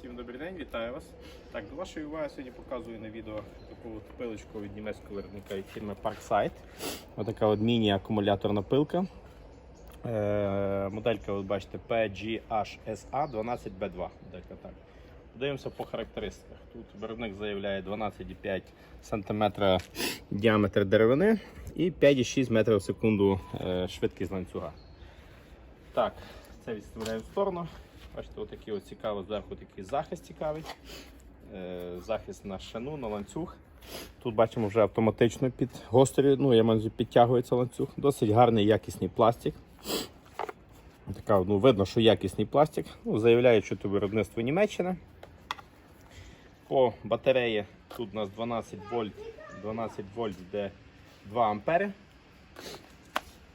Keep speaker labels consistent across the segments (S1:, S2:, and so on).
S1: Всім добрий день, вітаю вас. Так, до вашої уваги сьогодні показую на відео таку от пилочку від німецького виробника від фірми Parkside. Ось така от міні-акумуляторна пилка. Е, моделька, ви бачите, PGHSA 12B2. Моделька, так. Дивимося по характеристиках. Тут виробник заявляє 12,5 см діаметр деревини і 5,6 метрів в секунду е, швидкість ланцюга. Так, це відставляємо в сторону. Бачите, отакий от цікавий зверху такий захист цікавий. Е, захист на шану, на ланцюг. Тут бачимо вже автоматично під гострі, ну я маю підтягується ланцюг. Досить гарний якісний пластик. Така, ну, видно, що якісний пластик. Ну, заявляють, що це виробництво Німеччина. По батареї тут у нас 12 вольт, 12 вольт де 2 ампери.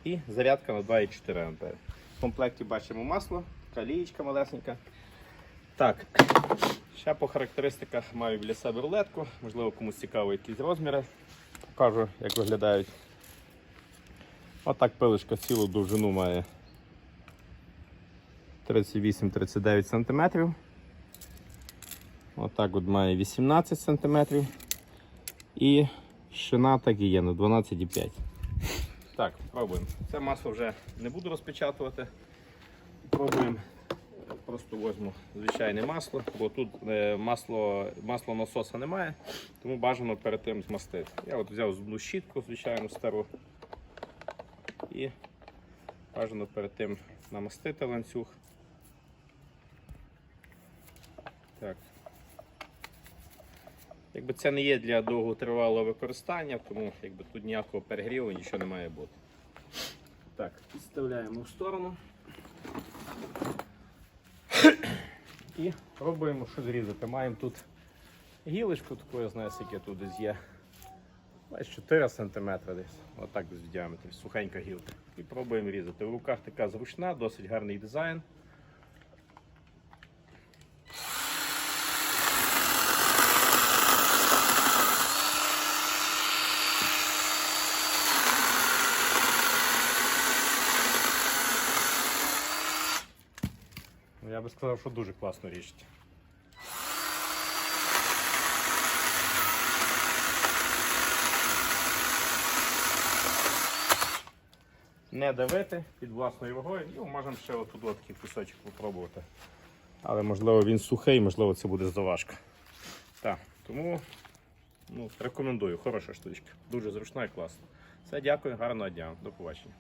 S1: І зарядка на 2,4 ампери. В комплекті бачимо масло, така малесенька. Так, ще по характеристиках маю біля себе рулетку, можливо комусь цікаво якісь розміри. Покажу, як виглядають. Отак пилочка цілу довжину має 38-39 см. Отак от має 18 см. І шина так і є на 12,5 так, пробуємо. Це масло вже не буду розпечатувати. Пробуємо. Просто возьму звичайне масло, бо тут е, масло, масло насоса немає, тому бажано перед тим змастити. Я от взяв зубну щітку, звичайну стару. І бажано перед тим намастити ланцюг. Так. Якби це не є для довготривалого використання, тому якби тут ніякого перегріву нічого не має бути. Так, підставляємо в сторону. І пробуємо щось зрізати. Маємо тут гілочку, таку, я знаю, скільки тут десь є. Десь 4 см десь. Отак десь в діаметрі, сухенька гілка. І пробуємо різати. В руках така зручна, досить гарний дизайн. Я би сказав, що дуже класно ріжуть. Не давити під власною вагою. І можемо ще отут от такий кусочок попробувати. Але можливо він сухий, можливо це буде заважка. Так, тому ну, рекомендую, хороша штучка. Дуже зручна і класна. Все, дякую, гарного дня. До побачення.